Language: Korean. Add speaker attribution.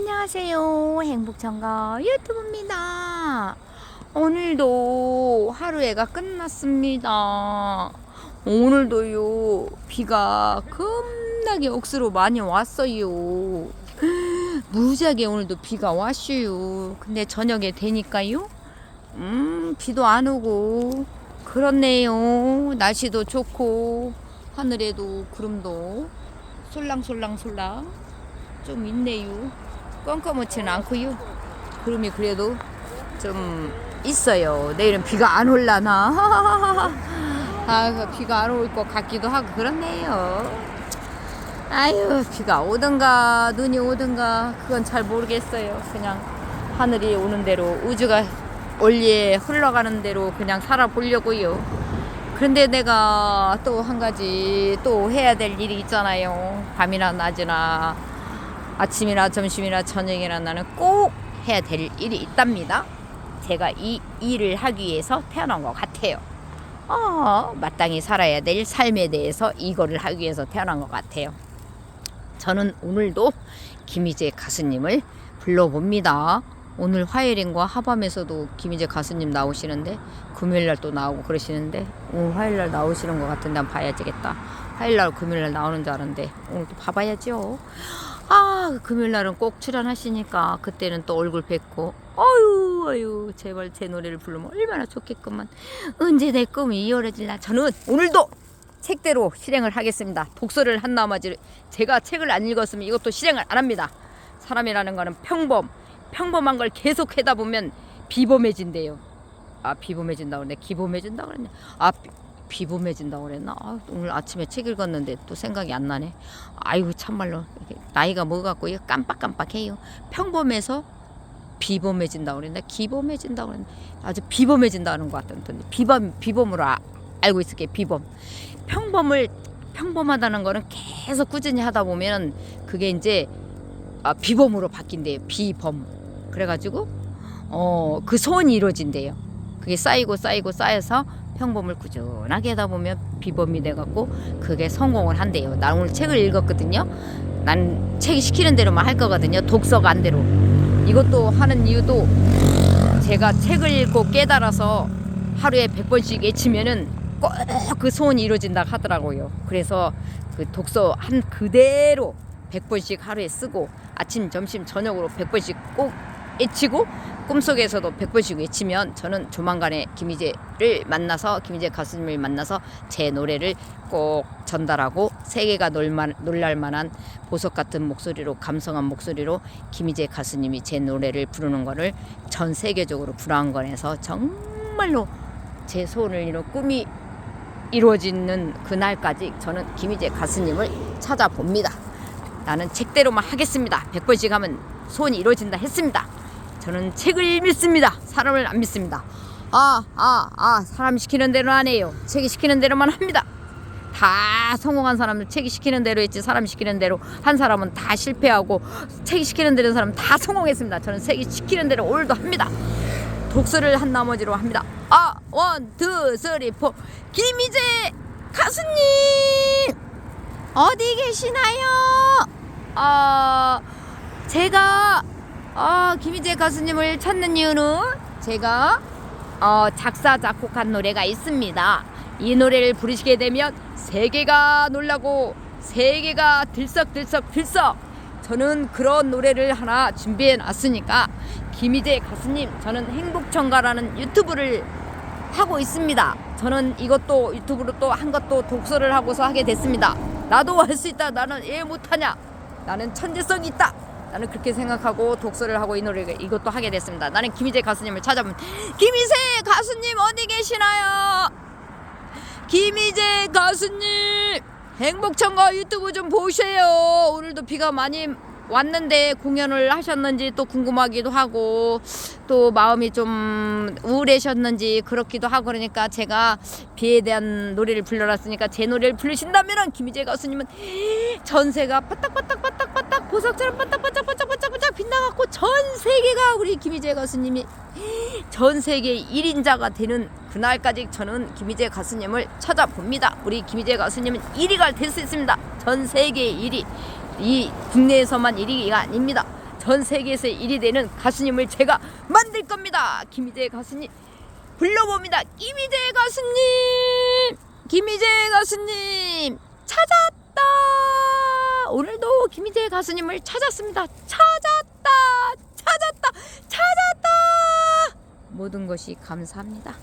Speaker 1: 안녕하세요. 행복천가 유튜브입니다. 오늘도 하루에가 끝났습니다. 오늘도요, 비가 겁나게 억수로 많이 왔어요. 무지하게 오늘도 비가 왔슈요. 근데 저녁에 되니까요, 음, 비도 안 오고, 그렇네요. 날씨도 좋고, 하늘에도 구름도 솔랑솔랑솔랑 좀 있네요. 껌껌하지는 않고요. 구름이 그래도 좀 있어요. 내일은 비가 안 올라나. 아, 그 비가 안 올 것 같기도 하고 그렇네요. 아유, 비가 오든가 눈이 오든가 그건 잘 모르겠어요. 그냥 하늘이 오는 대로 우주가 원리에 흘러가는 대로 그냥 살아보려고요. 그런데 내가 또 한 가지 또 해야 될 일이 있잖아요. 밤이나 낮이나 아침이나 점심이나 저녁이나 나는 꼭 해야 될 일이 있답니다. 제가 이 일을 하기 위해서 태어난 것 같아요. 어, 마땅히 살아야 될 삶에 대해서 이거를 하기 위해서 태어난 것 같아요. 저는 오늘도 김희재 가수님을 불러봅니다. 오늘 화요일인과 하밤에서도 김희재 가수님 나오시는데 금요일날 또 나오고 그러시는데 오늘 화요일날 나오시는 것 같은데 한번 봐야 되겠다. 화요일날 금요일날 나오는 줄 알았는데 오늘 또 봐봐야죠. 아 금요일 날은 꼭 출연하시니까 그때는 또 얼굴 뵙고. 어유 어유 제발 제 노래를 부르면 얼마나 좋겠구만 언제 내 꿈이 이어질라 저는 오늘도 책대로 실행을 하겠습니다. 독서를 한 나머지 제가 책을 안 읽었으면 이것도 실행을 안 합니다. 사람이라는 거는 평범 평범한 걸 계속 하다 보면 비범해진대요. 아 비범해진다 그랬네. 기범해진다 그랬네. 아 비- 비범해진다고 그랬나? 아, 오늘 아침에 책 읽었는데 또 생각이 안 나네. 아이고 참말로 나이가 먹어갖고 이거 깜빡깜빡해요. 평범해서 비범해진다고 그랬나? 기범해진다고 그랬나? 아주 비범해진다는 것 같던데 비범 비범으로 아- 알고 있을게 비범. 평범을 평범하다는 거는 계속 꾸준히 하다 보면 그게 이제 아, 비범으로 바뀐대요. 비범. 그래가지고 어 그 소원이 이루어진대요. 그게 쌓이고 쌓이고 쌓여서 평범을 꾸준하게 하다 보면 비범이 돼갖고 그게 성공을 한대요. 나 오늘 책을 읽었거든요. 난 책이 시키는 대로만 할 거거든요. 독서가 안 대로. 이것도 하는 이유도 제가 책을 읽고 깨달아서 하루에 100번씩 외치면은 꼭 그 소원이 이루어진다 하더라고요. 그래서 그 독서 한 그대로 100번씩 하루에 쓰고 아침, 점심, 저녁으로 100번씩 꼭 외치고 꿈속에서도 100번씩 외치면 저는 조만간에 김희재를 만나서 김희재 가수님을 만나서 제 노래를 꼭 전달하고 세계가 놀만, 놀랄 만한 보석 같은 목소리로 감성한 목소리로 김희재 가수님이 제 노래를 부르는 거를 전 세계적으로 불안건해서 정말로 제 소원을 이룬 꿈이 이루어지는 그날까지 저는 김희재 가수님을 찾아봅니다. 나는 책대로만 하겠습니다. 100번씩 하면 소원이 이루어진다 했습니다. 저는 책을 믿습니다. 사람을 안 믿습니다. 아, 아, 아, 사람 시키는 대로 안 해요. 책이 시키는 대로만 합니다. 다 성공한 사람은 책이 시키는 대로 했지 사람 시키는 대로 한 사람은 다 실패하고 책이 시키는 대로 한 사람은 다 성공했습니다. 저는 책이 시키는 대로 오늘도 합니다. 독서를 한 나머지로 합니다. 아, 원, 투, 쓰리, 포. 김희재 가수님 어디 계시나요? 아, 제가 아, 김희재 가수님을 찾는 이유는 제가 어, 작사 작곡한 노래가 있습니다. 이 노래를 부르시게 되면 세계가 놀라고 세계가 들썩들썩 들썩 저는 그런 노래를 하나 준비해 놨으니까 김희재 가수님 저는 행복천가라는 유튜브를 하고 있습니다. 저는 이것도 유튜브로 또 한 것도 독서를 하고서 하게 됐습니다. 나도 할 수 있다. 나는 왜 못하냐? 나는 천재성이 있다. 나는 그렇게 생각하고 독서를 하고 이 노래 이것도 하게 됐습니다. 나는 김희재 가수님을 찾아보면 김희재 가수님 어디 계시나요? 김희재 가수님 행복천가 유튜브 좀 보세요. 오늘도 비가 많이 왔는데 공연을 하셨는지 또 궁금하기도 하고 또 마음이 좀 우울해셨는지 그렇기도 하고 그러니까 제가 비에 대한 노래를 불러놨으니까 제 노래를 부르신다면은 김희재 가수님은 전세가 빠딱빠딱빠딱빠딱 보석처럼 빠딱빠딱빠딱빠딱 빛나갖고 전 세계가 우리 김희재 가수님이 전 세계 1인자가 되는 그날까지 저는 김희재 가수님을 찾아봅니다. 우리 김희재 가수님은 1위가 될 수 있습니다. 전 세계 1위. 이 국내에서만 1위가 아닙니다. 전 세계에서 1위 되는 가수님을 제가 만들 겁니다. 김희재 가수님 불러봅니다. 김희재 가수님, 김희재 가수님 찾았다. 오늘도 김희재 가수님을 찾았습니다. 찾았다, 찾았다, 찾았다. 모든 것이 감사합니다.